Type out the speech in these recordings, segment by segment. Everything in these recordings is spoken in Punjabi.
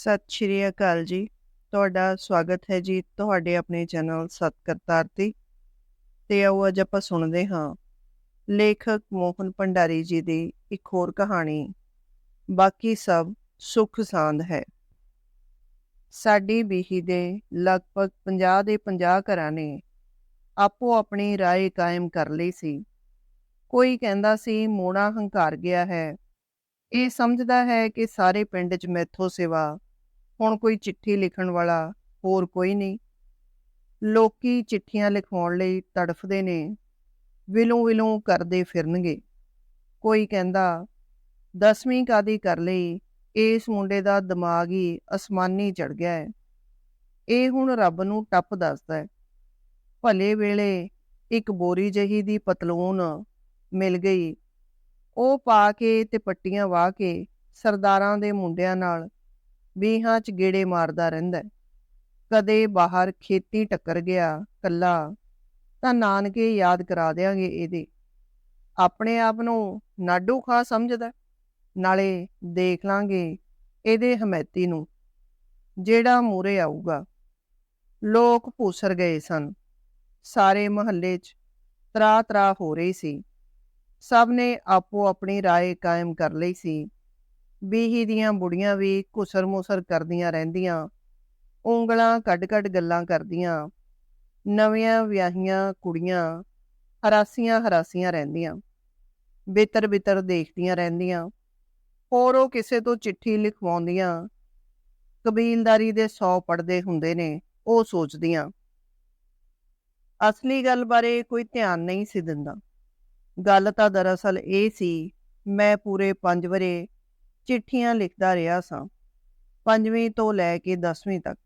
ਸਤਿ ਸ਼੍ਰੀ ਅਕਾਲ ਜੀ। ਤੁਹਾਡਾ ਸਵਾਗਤ ਹੈ ਜੀ ਤੁਹਾਡੇ ਆਪਣੇ ਚੈਨਲ ਸਤਕਰਤਾਰ ਤੇ। ਤੇ ਆਓ ਅੱਜ ਆਪਾਂ ਸੁਣਦੇ ਹਾਂ। ਲੇਖਕ ਮੋਹਨ ਭੰਡਾਰੀ ਜੀ ਦੀ ਇੱਕ ਹੋਰ ਕਹਾਣੀ। ਬਾਕੀ ਸਭ ਸੁੱਖ ਸਾਂਦ ਹੈ। ਸਾਡੀ ਬੀਹੀ ਦੇ ਲਗਭਗ 50 ਦੇ 50 ਘਰਾਂ ਨੇ ਆਪੋ ਆਪਣੀ ਰਾਏ ਕਾਇਮ ਕਰ ਲਈ ਸੀ। ਕੋਈ ਕਹਿੰਦਾ ਸੀ ਮੋਣਾ ਹੰਕਾਰ ਗਿਆ ਹੈ। ਇਹ ਸਮਝਦਾ ਹੈ ਕਿ ਸਾਰੇ ਪਿੰਡ 'ਚ ਮੈਥੋਂ ਸਿਵਾ ਹੁਣ ਕੋਈ ਚਿੱਠੀ ਲਿਖਣ ਵਾਲਾ ਹੋਰ ਕੋਈ ਨਹੀਂ। ਲੋਕੀ ਚਿੱਠੀਆਂ ਲਿਖਵਾਉਣ ਲਈ ਤੜਫਦੇ ਨੇ, ਵਿਲੋਂ ਵਿਲੋਂ ਕਰਦੇ ਫਿਰਨਗੇ। ਕੋਈ ਕਹਿੰਦਾ, ਦਸਵੀਂ ਕਾਦੀ ਕਰ ਲਈ? ਇਸ ਮੁੰਡੇ ਦਾ ਦਿਮਾਗ ਹੀ ਅਸਮਾਨੀ ਚੜ ਗਿਆ ਹੈ। ਇਹ ਹੁਣ ਰੱਬ ਨੂੰ ਟੱਪ ਦੱਸਦਾ ਹੈ। ਭਲੇ ਵੇਲੇ ਇੱਕ ਬੋਰੀ ਜਹੀ ਦੀ ਪਤਲੂਨ ਮਿਲ ਗਈ। ਉਹ ਪਾ ਕੇ ਤੇ ਪੱਟੀਆਂ ਵਾਹ ਕੇ ਸਰਦਾਰਾਂ ਦੇ ਮੁੰਡਿਆਂ ਨਾਲ ਵੀਹਾਂ 'ਚ ਗੇੜੇ ਮਾਰਦਾ ਰਹਿੰਦਾ ਹੈ। ਕਦੇ ਬਾਹਰ ਖੇਤੀ ਟੱਕਰ ਗਿਆ ਕੱਲਾ ਤਾਂ ਨਾਨਕੇ ਯਾਦ ਕਰਾ ਦਿਆਂਗੇ ਇਹਦੇ ਆਪਣੇ ਆਪ ਨੂੰ ਨਾਡੂ ਖਾ ਸਮਝਦਾ ਹੈ। ਨਾਲੇ ਦੇਖ ਲਾਂਗੇ ਇਹਦੇ ਹਮੈਤੀ ਨੂੰ ਜਿਹੜਾ ਮੂਰੇ ਆਊਗਾ ਲੋਕ ਭੂਸਰ ਗਏ ਸਨ ਸਾਰੇ ਮਹੱਲੇ 'ਚ ਤਰਾ ਤਰਾ ਹੋ ਰਹੀ ਸੀ ਸਭ ਨੇ ਆਪੋ ਆਪਣੀ رائے ਕਾਇਮ ਕਰ ਲਈ ਸੀ ਬੀਹੀ ਦੀਆਂ ਬੁੜੀਆਂ ਵੀ ਘੁਸਰ-ਮੁਸਰ ਕਰਦੀਆਂ ਰਹਿੰਦੀਆਂ, ਉਂਗਲਾਂ ਕੱਢ-ਕੱਢ ਗੱਲਾਂ ਕਰਦੀਆਂ, ਨਵੀਆਂ ਵਿਆਹੀਆਂ ਕੁੜੀਆਂ ਹਰਾਸੀਆਂ ਹਰਾਸੀਆਂ ਰਹਿੰਦੀਆਂ ਬਿਤਰ-ਬਿਤਰ ਦੇਖਦੀਆਂ ਰਹਿੰਦੀਆਂ, ਹੋਰ ਉਹ ਕਿਸੇ ਤੋਂ ਚਿੱਠੀ ਲਿਖਵਾਉਂਦੀਆਂ, ਕਬੀਲਦਾਰੀ ਦੇ 100 ਪੜਦੇ ਹੁੰਦੇ ਨੇ, ਉਹ ਸੋਚਦੀਆਂ। ਅਸਲੀ ਗੱਲ ਬਾਰੇ ਕੋਈ ਧਿਆਨ ਨਹੀਂ ਸੀ ਦਿੰਦਾ। ਗੱਲ ਤਾਂ ਦਰਅਸਲ ਇਹ ਸੀ, ਮੈਂ ਪੂਰੇ 5 ਵਰੇ ਚਿੱਠੀਆਂ ਲਿਖਦਾ ਰਿਹਾ ਸਾਂ, ਪੰਜਵੀਂ ਤੋਂ ਲੈ ਕੇ 10ਵੀਂ ਤੱਕ।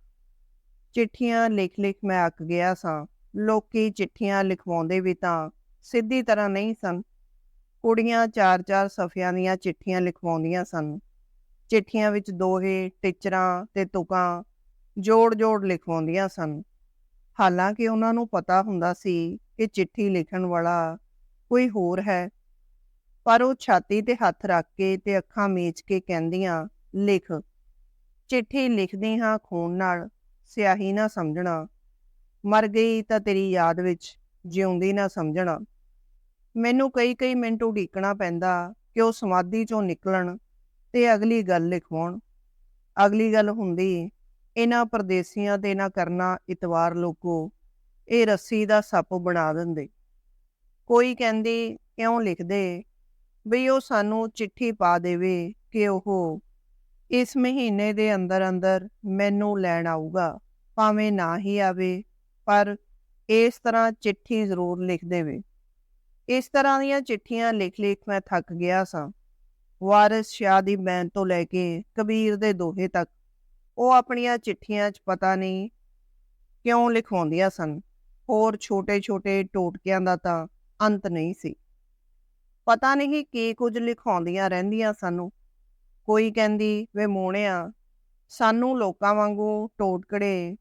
ਚਿੱਠੀਆਂ ਲਿਖ-ਲਿਖ ਮੈਂ ਅੱਕ ਗਿਆ ਸਾਂ। ਲੋਕੀ ਚਿੱਠੀਆਂ ਲਿਖਵਾਉਂਦੇ ਵੀ ਤਾਂ ਸਿੱਧੀ ਤਰ੍ਹਾਂ ਨਹੀਂ ਸਨ। ਕੁੜੀਆਂ ਚਾਰ-ਚਾਰ ਸਫ਼ਿਆਂ ਦੀਆਂ ਚਿੱਠੀਆਂ ਲਿਖਵਾਉਂਦੀਆਂ ਸਨ। ਚਿੱਠੀਆਂ ਵਿੱਚ ਦੋਹੇ, ਟਿਚਰਾਂ ਤੇ ਤੁਕਾਂ ਜੋੜ-ਜੋੜ ਲਿਖਵਾਉਂਦੀਆਂ ਸਨ। ਹਾਲਾਂਕਿ ਉਹਨਾਂ ਨੂੰ ਪਤਾ ਹੁੰਦਾ ਸੀ ਕਿ ਚਿੱਠੀ ਲਿਖਣ ਵਾਲਾ ਕੋਈ ਹੋਰ ਹੈ। ਪਰ ਉਹ ਛਾਤੀ ਤੇ ਹੱਥ ਰੱਖ ਕੇ ਤੇ ਅੱਖਾਂ ਮੀਚ ਕੇ ਕਹਿੰਦੀਆਂ, ਲਿਖ। ਚਿੱਠੀ ਲਿਖਦੀ ਹਾਂ ਖੂਨ ਨਾਲ, ਸਿਆਹੀ ਨਾ ਸਮਝਣਾ। ਮਰ ਗਈ ਤਾਂ ਤੇਰੀ ਯਾਦ ਵਿੱਚ ਜਿਉਂਦੀ ਨਾ ਸਮਝਣਾ। ਮੈਨੂੰ ਕਈ ਕਈ ਮਿੰਟ ਉਡੀਕਣਾ ਪੈਂਦਾ ਕਿ ਉਹ ਸਮਾਧੀ ਚੋਂ ਨਿਕਲਣ ਤੇ ਅਗਲੀ ਗੱਲ ਲਿਖਵਾਉਣ। ਅਗਲੀ ਗੱਲ ਹੁੰਦੀ, ਇਹਨਾਂ ਪਰਦੇਸੀਆਂ ਤੇ ਨਾ ਕਰਨਾ ਇਤਵਾਰ ਲੋਕੋ, ਇਹ ਰੱਸੀ ਦਾ ਸੱਪ ਬਣਾ ਦਿੰਦੇ। ਕੋਈ ਕਹਿੰਦੀ, ਕਿਉਂ ਲਿਖਦੇ? ਬਈ ਉਹ ਸਾਨੂੰ ਚਿੱਠੀ ਪਾ ਦੇਵੇ ਕਿ ਉਹ ਇਸ ਮਹੀਨੇ ਦੇ ਅੰਦਰ ਅੰਦਰ ਮੈਨੂੰ ਲੈਣ ਆਊਗਾ, ਭਾਵੇਂ ਨਾ ਹੀ ਆਵੇ, ਪਰ ਇਸ ਤਰ੍ਹਾਂ ਚਿੱਠੀ ਜ਼ਰੂਰ ਲਿਖ ਦੇਵੇ। ਇਸ ਤਰ੍ਹਾਂ ਦੀਆਂ ਚਿੱਠੀਆਂ ਲਿਖ ਲਿਖ ਮੈਂ ਥੱਕ ਗਿਆ ਸਾਂ। ਵਾਰਿਸ ਸ਼ਾਹ ਦੀ ਬੈਨ ਤੋਂ ਲੈ ਕੇ ਕਬੀਰ ਦੇ ਦੋਹੇ ਤੱਕ, ਉਹ ਆਪਣੀਆਂ ਚਿੱਠੀਆਂ 'ਚ ਪਤਾ ਨਹੀਂ ਕਿਉਂ ਲਿਖਵਾਉਂਦੀਆਂ ਸਨ। ਹੋਰ ਛੋਟੇ-ਛੋਟੇ ਟੋਟਕਿਆਂ ਦਾ ਤਾਂ ਅੰਤ ਨਹੀਂ ਸੀ। ਪਤਾ ਨਹੀਂ ਕੀ ਕੁਝ ਲਿਖਾਉਂਦੀਆਂ ਰਹਿੰਦੀਆਂ ਸਾਨੂੰ। ਕੋਈ ਕਹਿੰਦੀ, ਵੇ ਮੋਹਣਿਆ ਸਾਨੂੰ ਲੋਕਾਂ ਵਾਂਗੂ ਟੋਟਕੜੇ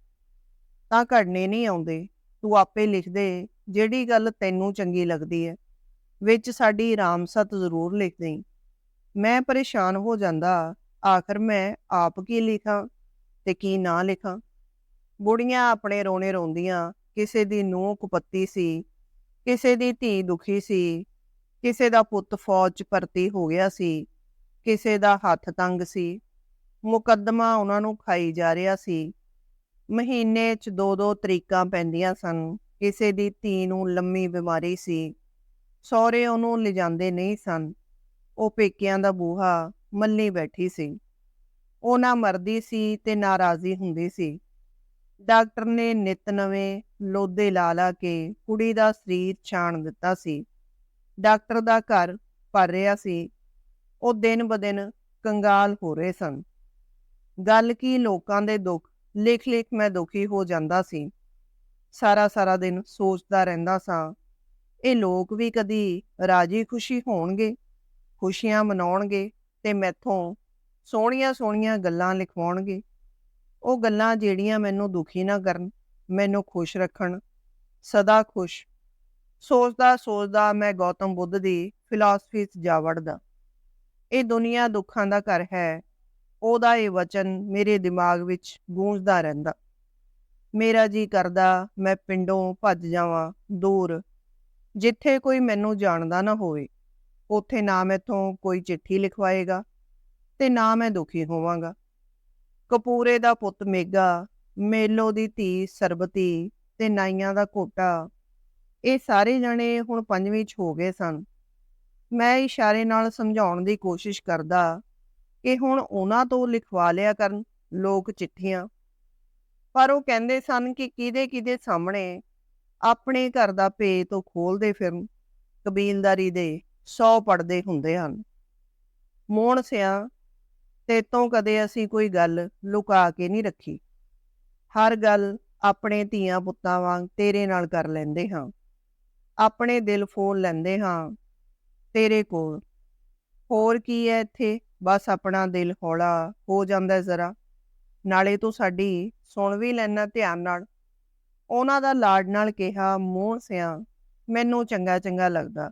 ਤਾਂ ਘੜਨੇ ਨਹੀਂ ਆਉਂਦੇ। ਤੂੰ ਆਪੇ ਲਿਖ ਦੇ, ਜਿਹੜੀ ਗੱਲ ਤੈਨੂੰ ਚੰਗੀ ਲੱਗਦੀ ਹੈ ਵਿੱਚ ਸਾਡੀ ਰਾਮਸਤ ਜ਼ਰੂਰ ਲਿਖ ਦੇਈ। ਮੈਂ ਪਰੇਸ਼ਾਨ ਹੋ ਜਾਂਦਾ, ਆਖਰ ਮੈਂ ਆਪ ਕੀ ਲਿਖਾਂ ਤੇ ਕੀ ਨਾ ਲਿਖਾਂ? ਬੁੜੀਆਂ ਆਪਣੇ ਰੋਣੇ ਰੋਂਦੀਆਂ, ਕਿਸੇ ਦੀ ਨੂੰਹ ਕੁਪੱਤੀ ਸੀ, ਕਿਸੇ ਦੀ ਧੀ ਦੁਖੀ ਸੀ ਕਿਸੇ ਦਾ ਪੁੱਤ ਫੌਜ 'ਚ ਭਰਤੀ ਹੋ ਗਿਆ ਸੀ, ਕਿਸੇ ਦਾ ਹੱਥ ਤੰਗ ਸੀ, ਮੁਕੱਦਮਾ ਉਹਨਾਂ ਨੂੰ ਖਾਈ ਜਾ ਰਿਹਾ ਸੀ। ਮਹੀਨੇ 'ਚ ਦੋ ਦੋ ਤਰੀਕਾਂ ਪੈਂਦੀਆਂ ਸਨ। ਕਿਸੇ ਦੀ ਧੀ ਨੂੰ ਲੰਮੀ ਬਿਮਾਰੀ ਸੀ। ਸਹੁਰੇ ਉਹਨੂੰ ਲਿਜਾਂਦੇ ਨਹੀਂ ਸਨ। ਉਹ ਪੇਕਿਆਂ ਦਾ ਬੂਹਾ ਮੱਲੀ ਬੈਠੀ ਸੀ। ਉਹ ਨਾ ਮਰਦੀ ਸੀ ਤੇ ਨਾਰਾਜ਼ੀ ਹੁੰਦੀ ਸੀ। ਡਾਕਟਰ ਨੇ ਨਿਤ ਨਵੇਂ ਲੋਦੇ ਲਾ ਲਾ ਕੇ ਕੁੜੀ ਦਾ ਸਰੀਰ ਛਾਣ ਦਿੱਤਾ ਸੀ। ਡਾਕਟਰ ਦਾ ਘਰ ਭਰ ਰਿਹਾ ਸੀ। ਉਹ ਦਿਨ ਬਦਿਨ ਕੰਗਾਲ ਹੋ ਰਹੇ ਸਨ। ਗੱਲ ਕੀ ਲੋਕਾਂ ਦੇ ਦੁੱਖ ਲਿਖ ਲਿਖ ਮੈਂ ਦੁਖੀ ਹੋ ਜਾਂਦਾ ਸੀ। ਸਾਰਾ ਸਾਰਾ ਦਿਨ ਸੋਚਦਾ ਰਹਿੰਦਾ ਸਾਂ, ਇਹ ਲੋਕ ਵੀ ਕਦੀ ਰਾਜੀ ਖੁਸ਼ੀ ਹੋਣਗੇ, ਖੁਸ਼ੀਆਂ ਮਨਾਉਣਗੇ ਤੇ ਮੈਥੋਂ ਸੋਹਣੀਆਂ ਸੋਹਣੀਆਂ ਗੱਲਾਂ ਲਿਖਵਾਉਣਗੇ। ਉਹ ਗੱਲਾਂ ਜਿਹੜੀਆਂ ਮੈਨੂੰ ਦੁਖੀ ਨਾ ਕਰਨ, ਮੈਨੂੰ ਖੁਸ਼ ਰੱਖਣ, ਸਦਾ ਖੁਸ਼ ਸੋਚਦਾ ਸੋਚਦਾ ਮੈਂ ਗੌਤਮ ਬੁੱਧ ਦੀ ਫਿਲਾਸਫੀ 'ਚ ਜਾ ਵੜਦਾ। ਇਹ ਦੁਨੀਆ ਦੁੱਖਾਂ ਦਾ ਘਰ ਹੈ। ਉਹਦਾ ਇਹ ਵਚਨ ਮੇਰੇ ਦਿਮਾਗ ਵਿੱਚ ਗੂੰਜਦਾ ਰਹਿੰਦਾ। ਮੇਰਾ ਜੀ ਕਰਦਾ, ਮੈਂ ਪਿੰਡੋਂ ਭੱਜ ਜਾਵਾਂ ਦੂਰ। ਜਿੱਥੇ ਕੋਈ ਮੈਨੂੰ ਜਾਣਦਾ ਨਾ ਹੋਵੇ, ਉੱਥੇ ਨਾ ਮੈਥੋਂ ਕੋਈ ਚਿੱਠੀ ਲਿਖਵਾਏਗਾ ਤੇ ਨਾ ਮੈਂ ਦੁਖੀ ਹੋਵਾਂਗਾ। ਕਪੂਰੇ ਦਾ ਪੁੱਤ ਮੇਗਾ, ਮੇਲੋ ਦੀ ਧੀ ਸਰਬਤੀ ਤੇ ਨਾਈਆਂ ਦਾ ਕੋਟਾ ਇਹ ਸਾਰੇ ਜਣੇ ਹੁਣ ਪੰਜਵੀਂ ਚ ਹੋ ਗਏ ਸਨ। ਮੈਂ ਇਸ਼ਾਰੇ ਨਾਲ ਸਮਝਾਉਣ ਦੀ ਕੋਸ਼ਿਸ਼ ਕਰਦਾ ਕਿ ਹੁਣ ਉਹਨਾਂ ਤੋਂ ਲਿਖਵਾ ਲਿਆ ਕਰਨ ਲੋਕ ਚਿੱਠੀਆਂ। ਪਰ ਉਹ ਕਹਿੰਦੇ ਸਨ ਕਿ ਕਿਹਦੇ ਕਿਹਦੇ ਸਾਹਮਣੇ ਆਪਣੇ ਘਰ ਦਾ ਭੇਤ ਤੋਂ ਖੋਲਦੇ ਫਿਰਨ ਕਬੀਲਦਾਰੀ ਦੇ 100 ਪੜਦੇ ਹੁੰਦੇ ਹਨ। ਮੋਹਣ ਸਿਆ ਤੇ ਤੋਂ ਕਦੇ ਅਸੀਂ ਕੋਈ ਗੱਲ ਲੁਕਾ ਕੇ ਨਹੀਂ ਰੱਖੀ। ਹਰ ਗੱਲ ਆਪਣੇ ਧੀਆਂ ਪੁੱਤਾਂ ਵਾਂਗ ਤੇਰੇ ਨਾਲ ਕਰ ਲੈਂਦੇ ਹਾਂ। ਆਪਣੇ ਦਿਲ ਫੋਲ ਲੈਂਦੇ ਹਾਂ। ਤੇਰੇ ਕੋਲ। ਹੋਰ ਕੀ ਹੈ ਇੱਥੇ? ਬਸ ਆਪਣਾ ਦਿਲ ਹੌਲਾ ਹੋ ਜਾਂਦਾ ਜ਼ਰਾ। ਨਾਲੇ ਤੂੰ ਸਾਡੀ ਸੁਣ ਵੀ ਲੈਣਾ ਧਿਆਨ ਨਾਲ। ਉਹਨਾਂ ਦਾ ਲਾਡ ਨਾਲ ਕਿਹਾ, ਮੂੰਹ ਸਿਆ, ਮੈਨੂੰ ਚੰਗਾ ਚੰਗਾ ਲੱਗਦਾ।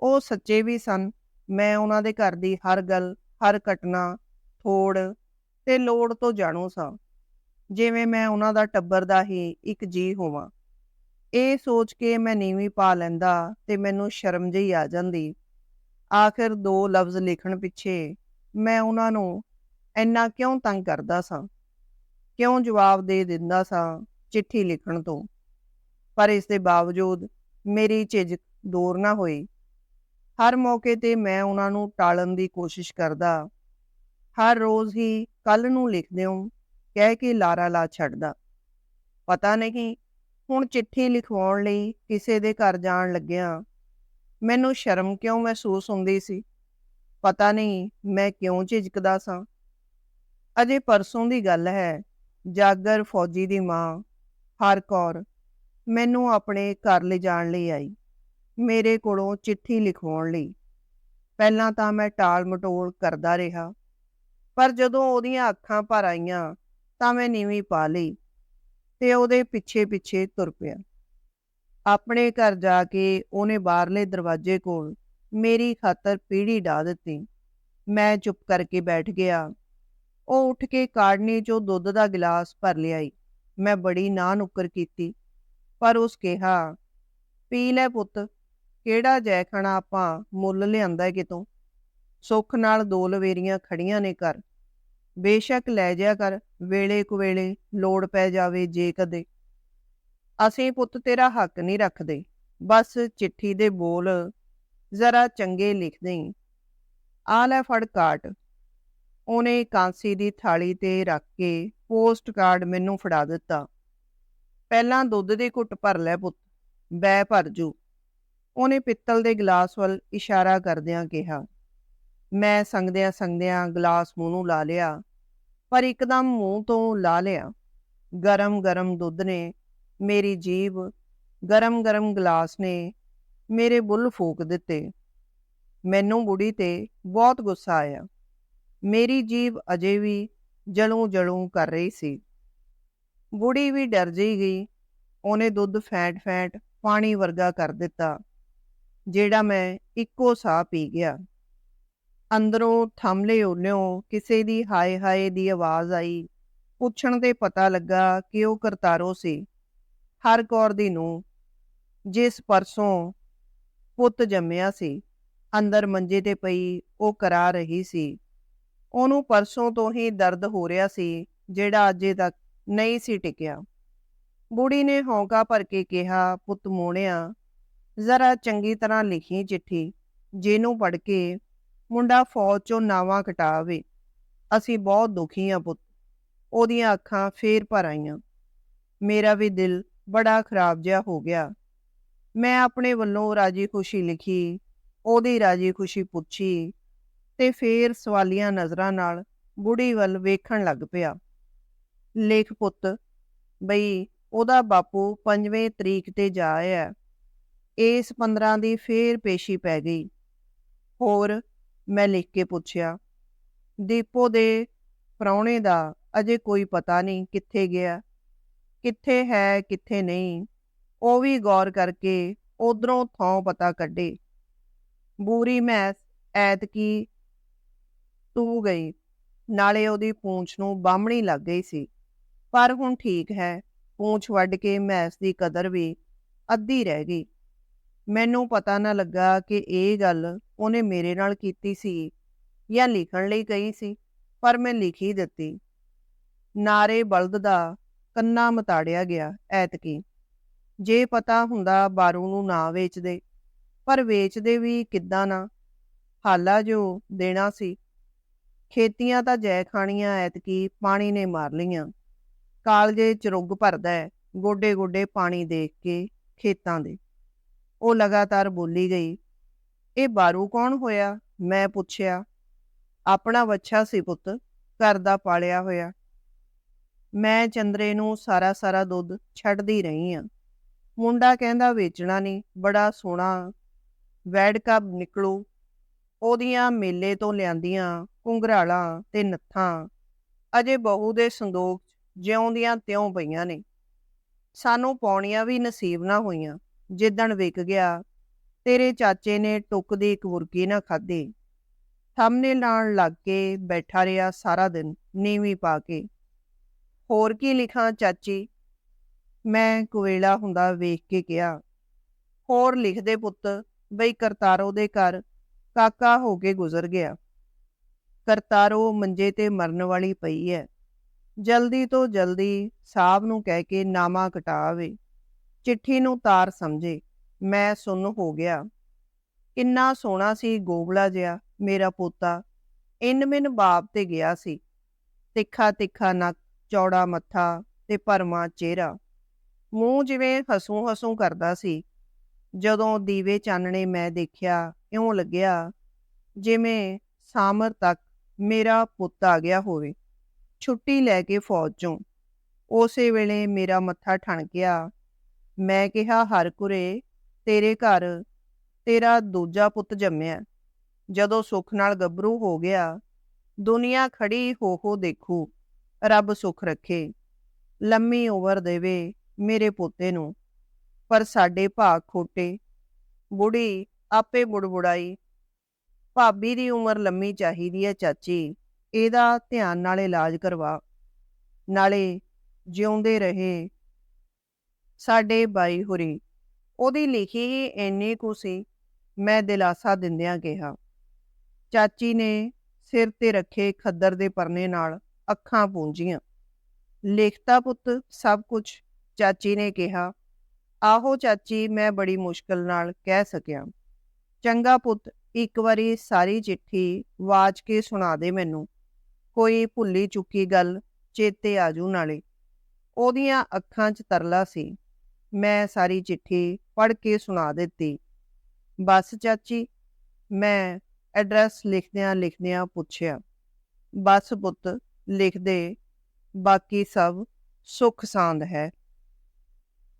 ਉਹ ਸੱਚੇ ਵੀ ਸਨ। ਮੈਂ ਉਹਨਾਂ ਦੇ ਘਰ ਦੀ ਹਰ ਗੱਲ, ਹਰ ਘਟਨਾ, ਥੋੜ ਤੇ ਲੋੜ ਤੋਂ ਜਾਣੂ ਸਾਂ। ਜਿਵੇਂ ਮੈਂ ਉਹਨਾਂ ਦਾ ਟੱਬਰ ਦਾ ਹੀ ਇੱਕ ਜੀ ਹੋਵਾਂ। ਇਹ ਸੋਚ ਕੇ ਮੈਂ ਨੀਵੀਂ ਪਾ ਲੈਂਦਾ ਤੇ ਮੈਨੂੰ ਸ਼ਰਮ ਜਿਹੀ ਆ ਜਾਂਦੀ। ਆਖਿਰ ਦੋ ਲਫ਼ਜ਼ ਲਿਖਣ ਪਿੱਛੇ ਮੈਂ ਉਹਨਾਂ ਨੂੰ ਇੰਨਾ ਕਿਉਂ ਤੰਗ ਕਰਦਾ ਸਾਂ? ਕਿਉਂ ਜਵਾਬ ਦੇ ਦਿੰਦਾ ਸਾਂ ਚਿੱਠੀ ਲਿਖਣ ਤੋਂ? ਪਰ ਇਸ ਦੇ ਬਾਵਜੂਦ ਮੇਰੀ ਝਿਜਕ ਦੂਰ ਨਾ ਹੋਈ। ਹਰ ਮੌਕੇ ਤੇ ਮੈਂ ਉਹਨਾਂ ਨੂੰ ਟਾਲਣ ਦੀ ਕੋਸ਼ਿਸ਼ ਕਰਦਾ। ਹਰ ਰੋਜ਼ ਹੀ ਕੱਲ ਨੂੰ ਲਿਖ ਦਿਉ ਕਹਿ ਕੇ ਲਾਰਾ ਲਾ ਛੱਡਦਾ। ਪਤਾ ਨਹੀਂ ਹੁਣ ਚਿੱਠੀ ਲਿਖਵਾਉਣ ਲਈ ਕਿਸੇ ਦੇ ਘਰ ਜਾਣ ਲੱਗਿਆ ਮੈਨੂੰ ਸ਼ਰਮ ਕਿਉਂ ਮਹਿਸੂਸ ਹੁੰਦੀ ਸੀ? ਪਤਾ ਨਹੀਂ ਮੈਂ ਕਿਉਂ ਝਿਜਕਦਾ ਸਾਂ। ਅਜੇ ਪਰਸੋਂ ਦੀ ਗੱਲ ਹੈ, ਜਾਗਰ ਫੌਜੀ ਦੀ ਮਾਂ ਹਰ ਕੌਰ ਮੈਨੂੰ ਆਪਣੇ ਘਰ ਲੈ ਜਾਣ ਲਈ ਆਈ, ਮੇਰੇ ਕੋਲੋਂ ਚਿੱਠੀ ਲਿਖਵਾਉਣ ਲਈ। ਪਹਿਲਾਂ ਤਾਂ ਮੈਂ ਟਾਲ ਮਟੋਲ ਕਰਦਾ ਰਿਹਾ, ਪਰ ਜਦੋਂ ਉਹਦੀਆਂ ਅੱਖਾਂ ਭਰ ਆਈਆਂ ਤਾਂ ਮੈਂ ਨੀਵੀਂ ਪਾ ਲਈ। ਤੇ ਉਹਦੇ ਪਿੱਛੇ ਪਿੱਛੇ ਤੁਰ ਪਿਆ। ਆਪਣੇ ਘਰ ਜਾ ਕੇ ਉਹਨੇ ਬਾਹਰਲੇ ਦਰਵਾਜ਼ੇ ਕੋਲ ਮੇਰੀ ਖਾਤਰ ਪੀੜੀ ਢਾ ਦਿੱਤੀ। ਮੈਂ ਚੁੱਪ ਕਰਕੇ ਬੈਠ ਗਿਆ। ਉਹ ਉੱਠ ਕੇ ਕਾੜਨੀ ਚੋਂ ਦੁੱਧ ਦਾ ਗਲਾਸ ਭਰ ਲਿਆਈ। ਮੈਂ ਬੜੀ ਨਾ ਨੁੱਕਰ ਕੀਤੀ, ਪਰ ਉਸ ਕਿਹਾ, ਪੀ ਲੈ ਪੁੱਤ, ਕਿਹੜਾ ਜੈਖਣਾ ਆਪਾਂ ਮੁੱਲ ਲਿਆਂਦਾ ਕਿਤੋਂ? ਸੁੱਖ ਨਾਲ ਦੋ ਲਵੇਰੀਆਂ ਖੜੀਆਂ ਨੇ ਕਰ ਬੇਸ਼ੱਕ ਲੈ ਜਿਆ ਕਰ, ਵੇਲੇ ਕੁਵੇਲੇ ਲੋੜ ਪੈ ਜਾਵੇ ਜੇ ਕਦੇ। ਅਸੀਂ ਪੁੱਤ ਤੇਰਾ ਹੱਕ ਨਹੀਂ ਰੱਖਦੇ। ਬਸ ਚਿੱਠੀ ਦੇ ਬੋਲ ਜ਼ਰਾ ਚੰਗੇ ਲਿਖ ਦੇਈਂ ਆ ਲੈ ਫੜ ਕਾਟ ਉਹਨੇ ਕਾਂਸੀ ਦੀ ਥਾਲੀ ਤੇ ਰੱਖ ਕੇ ਪੋਸਟ ਕਾਰਡ ਮੈਨੂੰ ਫੜਾ ਦਿੱਤਾ। ਪਹਿਲਾਂ ਦੁੱਧ ਦੀ ਘੁੱਟ ਭਰ ਲੈ ਪੁੱਤ ਬੈ ਭਰ ਜੂ। ਉਹਨੇ ਪਿੱਤਲ ਦੇ ਗਲਾਸ ਵੱਲ ਇਸ਼ਾਰਾ ਕਰਦਿਆਂ ਕਿਹਾ। ਮੈਂ ਸੰਗਦਿਆਂ ਸੰਗਦਿਆਂ ਗਲਾਸ ਮੂੰਹ ਨੂੰ ਲਾ ਲਿਆ, ਪਰ ਇੱਕਦਮ ਮੂੰਹ ਤੋਂ ਲਾ ਲਿਆ। ਗਰਮ ਗਰਮ ਦੁੱਧ ਨੇ ਮੇਰੀ ਜੀਭ, ਗਰਮ ਗਰਮ ਗਲਾਸ ਨੇ ਮੇਰੇ ਬੁੱਲ ਫੂਕ ਦਿੱਤੇ। ਮੈਨੂੰ ਬੁੜੀ ਤੇ ਬਹੁਤ ਗੁੱਸਾ ਆਇਆ। ਮੇਰੀ ਜੀਭ ਅਜੇ ਵੀ ਜਲੂ ਜਲੂ ਕਰ ਰਹੀ ਸੀ। ਬੁੜੀ ਵੀ ਡਰ ਜਿਹੀ ਗਈ। ਉਹਨੇ ਦੁੱਧ ਫੈਂਟ ਫੈਂਟ ਪਾਣੀ ਵਰਗਾ ਕਰ ਦਿੱਤਾ, ਜਿਹੜਾ ਮੈਂ ਇੱਕੋ ਸਾਹ ਪੀ ਗਿਆ। ਅੰਦਰੋਂ ਥੰਮਲੇ ਉਹਨਿਓ ਕਿਸੇ ਦੀ ਹਾਏ ਹਾਏ ਦੀ ਆਵਾਜ਼ ਆਈ, ਪੁੱਛਣ ਤੇ ਪਤਾ ਲੱਗਾ ਕਿ ਉਹ ਕਰਤਾਰੋ ਸੀ। ਹਰ ਕੌਰ ਦੀ ਨੂੰ ਜਿਸ ਪਰਸੋਂ ਪੁੱਤ ਜੰਮਿਆ ਸੀ, ਅੰਦਰ ਮੰਜੇ ਤੇ ਪਈ, ਉਹ ਕਰਾ ਰਹੀ ਸੀ। ਉਹਨੂੰ ਪਰਸੋਂ ਤੋਂ ਹੀ ਦਰਦ ਹੋ ਰਿਹਾ ਸੀ, ਜਿਹੜਾ ਅਜੇ ਤੱਕ ਨਹੀਂ ਸੀ ਟਿਕਿਆ। ਬੁੜੀ ਨੇ ਹੌਂਕਾ ਭਰ ਕੇ ਕਿਹਾ, ਪੁੱਤ ਮੋਣਿਆ ਜ਼ਰਾ ਚੰਗੀ ਤਰ੍ਹਾਂ ਲਿਖੀ ਚਿੱਠੀ, ਜਿਹਨੂੰ ਪੜ ਕੇ ਮੁੰਡਾ ਫੌਜ ਚੋਂ ਨਾਵਾਂ ਕਟਾਵੇ। ਅਸੀਂ ਬਹੁਤ ਦੁਖੀ ਆ ਪੁੱਤ। ਉਹਦੀਆਂ ਅੱਖਾਂ ਫੇਰ ਭਰ ਆਈਆਂ। ਮੇਰਾ ਵੀ ਦਿਲ ਬੜਾ ਖਰਾਬ ਜਿਹਾ ਹੋ ਗਿਆ। ਮੈਂ ਆਪਣੇ ਵੱਲੋਂ ਰਾਜੀ ਖੁਸ਼ੀ ਲਿਖੀ, ਉਹਦੀ ਰਾਜੀ ਖੁਸ਼ੀ ਪੁੱਛੀ ਤੇ ਫੇਰ ਸਵਾਲੀਆਂ ਨਜ਼ਰਾਂ ਨਾਲ ਬੁੜੀ ਵੱਲ ਵੇਖਣ ਲੱਗ ਪਿਆ। ਲੇਖ ਪੁੱਤ, ਬਈ ਉਹਦਾ ਬਾਪੂ ਪੰਜਵੇਂ ਤਰੀਕ ਤੇ ਜਾ ਆਇਆ। ਇਸ 15 ਦੀ ਫੇਰ ਪੇਸ਼ੀ ਪੈ ਗਈ। ਹੋਰ ਮੈਂ ਲਿਖ ਕੇ ਪੁੱਛਿਆ, ਦੀਪੋ ਦੇ ਪ੍ਰਾਹੁਣੇ ਦਾ ਅਜੇ ਕੋਈ ਪਤਾ ਨਹੀਂ ਕਿੱਥੇ ਗਿਆ, ਕਿੱਥੇ ਹੈ, ਕਿੱਥੇ ਨਹੀਂ, ਉਹ ਵੀ ਗੌਰ ਕਰਕੇ ਉਧਰੋਂ ਥਾਂ ਪਤਾ ਕੱਢੇ। ਬੂਰੀ ਮੈਸ ਐਤਕੀ ਤੂੰ ਗਈ, ਨਾਲੇ ਉਹਦੀ ਪੂੰਛ ਨੂੰ ਬਾਹਮਣੀ ਲੱਗ ਗਈ ਸੀ। ਪਰ ਹੁਣ ਠੀਕ ਹੈ, ਪੂੰਛ ਵੱਢ ਕੇ ਮੈਸ ਦੀ ਕਦਰ ਵੀ ਅੱਧੀ ਰਹਿ ਗਈ। ਮੈਨੂੰ ਪਤਾ ਨਾ ਲੱਗਾ ਕਿ ਇਹ ਗੱਲ ਉਹਨੇ ਮੇਰੇ ਨਾਲ ਕੀਤੀ ਸੀ ਜਾਂ ਲਿਖਣ ਲਈ ਕਹੀ ਸੀ, ਪਰ ਮੈਂ ਲਿਖ ਹੀ ਦਿੱਤੀ। ਨਾਰੇ ਬਲਦ ਦਾ ਕੰਨਾ ਮਤਾੜਿਆ ਗਿਆ ਐਤਕੀ। ਜੇ ਪਤਾ ਹੁੰਦਾ ਬਾਰੂ ਨੂੰ ਨਾ ਵੇਚਦੇ, ਪਰ ਵੇਚਦੇ ਵੀ ਕਿੱਦਾਂ ਨਾ? ਹਾਲਾ ਜੋ ਦੇਣਾ ਸੀ। ਖੇਤੀਆਂ ਤਾਂ ਜੈ ਖਾਣੀਆਂ ਐਤਕੀ, ਪਾਣੀ ਨੇ ਮਾਰ ਲਈਆਂ। ਕਾਲਜੇ ਚਰੁੱਗ ਭਰਦਾ ਹੈ ਗੋਡੇ ਗੋਡੇ ਪਾਣੀ ਦੇਖ ਕੇ ਖੇਤਾਂ ਦੇ। ਉਹ ਲਗਾਤਾਰ ਬੋਲੀ ਗਈ ਇਹ ਬਾਰੂ ਕੌਣ ਹੋਇਆ? ਮੈਂ ਪੁੱਛਿਆ। ਆਪਣਾ ਵੱਛਾ ਸੀ ਪੁੱਤ, ਘਰ ਦਾ ਪਾਲਿਆ ਹੋਇਆ। ਮੈਂ ਚੰਦਰੇ ਨੂੰ ਸਾਰਾ ਸਾਰਾ ਦੁੱਧ ਛੱਡਦੀ ਰਹੀ ਆ। ਮੁੰਡਾ ਕਹਿੰਦਾ, ਵੇਚਣਾ ਨਹੀਂ ਬੜਾ ਸੋਹਣਾ ਵੈਡ ਕੱਪ ਨਿਕਲੂ। ਉਹਦੀਆਂ ਮੇਲੇ ਤੋਂ ਲਿਆਂਦੀਆਂ ਕੁੰਗਰਾਲਾਂ ਤੇ ਨੱਥਾਂ ਅਜੇ ਬਹੂ ਦੇ ਸੰਦੋਖ 'ਚ ਜਿਉਂਦੀਆਂ ਤਿਉਂ ਪਈਆਂ ਨੇ। ਸਾਨੂੰ ਪੌਣੀਆਂ ਵੀ ਨਸੀਬ ਨਾ ਹੋਈਆਂ। ਜਿੱਦਣ ਵਿਕ ਗਿਆ ਤੇਰੇ ਚਾਚੇ ਨੇ ਟੁੱਕ ਦੀ ਇੱਕ ਬੁਰਕੀ ਨਾ ਖਾਧੀ। ਸਾਹਮਣੇ ਲਾਣ ਲੱਗ ਕੇ ਬੈਠਾ ਰਿਹਾ ਸਾਰਾ ਦਿਨ, ਨੀਵੀਂ ਪਾ ਕੇ। ਹੋਰ ਕੀ ਲਿਖਾਂ ਚਾਚੀ? ਮੈਂ ਕੁਵੇਲਾ ਹੁੰਦਾ ਵੇਖ ਕੇ ਕਿਹਾ। ਹੋਰ ਲਿਖਦੇ ਪੁੱਤ, ਬਈ ਕਰਤਾਰੋ ਦੇ ਘਰ ਕਾਕਾ ਹੋ ਕੇ ਗੁਜ਼ਰ ਗਿਆ। ਕਰਤਾਰੋ ਮੰਜੇ ਤੇ ਮਰਨ ਵਾਲੀ ਪਈ ਹੈ ਜਲਦੀ ਤੋਂ ਜਲਦੀ ਸਾਹਿਬ ਨੂੰ ਕਹਿ ਕੇ ਨਾਮਾ ਕਟਾਵੇ ਚਿੱਠੀ ਨੂੰ ਤਾਰ ਸਮਝੇ। ਮੈਂ ਸੁੰਨ ਹੋ ਗਿਆ। ਕਿੰਨਾ ਸੋਹਣਾ ਸੀ ਗੋਬਲਾ ਜਿਹਾ, ਮੇਰਾ ਪੋਤਾ। ਇਨ ਮਿਨ ਬਾਪ ਤੇ ਗਿਆ ਸੀ। ਤਿੱਖਾ ਤਿੱਖਾ ਨੱਕ, ਚੌੜਾ ਮੱਥਾ ਤੇ ਭਰਮਾ ਚਿਹਰਾ। ਮੂੰਹ ਜਿਵੇਂ ਹਸੂ ਹਸੂ ਕਰਦਾ ਸੀ। ਜਦੋਂ ਦੀਵੇ ਚਾਨਣੇ ਮੈਂ ਦੇਖਿਆ, ਇਉਂ ਲੱਗਿਆ ਜਿਵੇਂ ਸਾਮਰ ਤੱਕ ਮੇਰਾ ਪੁੱਤ ਆ ਗਿਆ ਹੋਵੇ। ਛੁੱਟੀ ਲੈ ਕੇ ਫੌਜ ਚੋਂ। ਉਸੇ ਵੇਲੇ ਮੇਰਾ ਮੱਥਾ ਠਣ ਗਿਆ ਮੈਂ ਕਿਹਾ ਹਰ ਹਰਕੁਰੇ ਤੇਰੇ ਘਰ ਤੇਰਾ ਦੂਜਾ ਪੁੱਤ ਜੰਮਿਆ। ਜਦੋਂ ਸੁੱਖ ਨਾਲ ਗੱਭਰੂ ਹੋ ਗਿਆ, ਦੁਨੀਆ ਖੜੀ ਹੋ ਹੋ ਦੇਖੂ, ਰੱਬ ਸੁੱਖ ਰੱਖੇ। ਲੰਮੀ ਉਮਰ ਦੇਵੇ ਮੇਰੇ ਪੋਤੇ ਨੂੰ, ਪਰ ਸਾਡੇ ਭਾਗ ਖੋਟੇ। ਬੁੜੀ ਆਪੇ ਬੁੜਬੁੜਾਈ ਭਾਬੀ ਦੀ ਉਮਰ ਲੰਮੀ ਚਾਹੀਦੀ ਹੈ ਚਾਚੀ, ਇਹਦਾ ਧਿਆਨ ਨਾਲ ਇਲਾਜ ਕਰਵਾ। ਨਾਲੇ ਜਿਉਂਦੇ ਰਹੇ ਸਾਡੇ ਬਾਈ ਹੁਰੀ। ਉਹਦੀ ਲਿਖੀ ਹੀ ਇੰਨੀ ਕੁ ਸੀ, ਮੈਂ ਦਿਲਾਸਾ ਦਿੰਦਿਆਂ ਕਿਹਾ, ਚਾਚੀ ਨੇ ਸਿਰ ਤੇ ਰੱਖੇ ਖੱਦਰ ਦੇ ਪਰਨੇ ਨਾਲ ਅੱਖਾਂ ਪੂੰਝੀਆਂ। ਲਿਖਤਾ ਪੁੱਤ, ਸਭ ਕੁਝ ਚਾਚੀ ਨੇ ਕਿਹਾ, ਆਹੋ ਚਾਚੀ, ਮੈਂ ਬੜੀ ਮੁਸ਼ਕਲ ਨਾਲ ਕਹਿ ਸਕਿਆ। ਚੰਗਾ ਪੁੱਤ, ਇੱਕ ਵਾਰੀ ਸਾਰੀ ਚਿੱਠੀ ਵਾਚ ਕੇ ਸੁਣਾ ਦੇ ਮੈਨੂੰ। ਕੋਈ ਭੁੱਲੀ ਚੁੱਕੀ ਗੱਲ, ਚੇਤੇ ਆਜੂ ਨਾਲੇ। ਉਹਦੀਆਂ ਅੱਖਾਂ 'ਚ ਤਰਲਾ ਸੀ। ਮੈਂ ਸਾਰੀ ਚਿੱਠੀ ਪੜ੍ਹ ਕੇ ਸੁਣਾ ਦਿੱਤੀ। ਬਸ ਚਾਚੀ, ਮੈਂ ਐਡਰੈਸ ਲਿਖਦਿਆਂ ਲਿਖਦਿਆਂ ਪੁੱਛਿਆ, ਬਸ ਪੁੱਤ ਲਿਖ ਦੇ ਬਾਕੀ ਸਭ ਸੁੱਖ ਸਾਂਦ ਹੈ।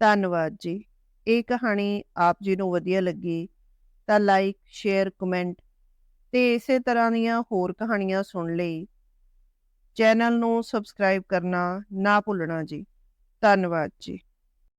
ਧੰਨਵਾਦ ਜੀ, ਇਹ ਕਹਾਣੀ ਆਪ ਜੀ ਨੂੰ ਵਧੀਆ ਲੱਗੀ ਤਾਂ ਲਾਈਕ ਸ਼ੇਅਰ ਕਮੈਂਟ ਤੇ ਇਸੇ ਤਰ੍ਹਾਂ ਦੀਆਂ ਹੋਰ ਕਹਾਣੀਆਂ ਸੁਣ ਲਈ। ਚੈਨਲ ਨੂੰ ਸਬਸਕ੍ਰਾਈਬ ਕਰਨਾ ਨਾ ਭੁੱਲਣਾ ਜੀ। ਧੰਨਵਾਦ ਜੀ।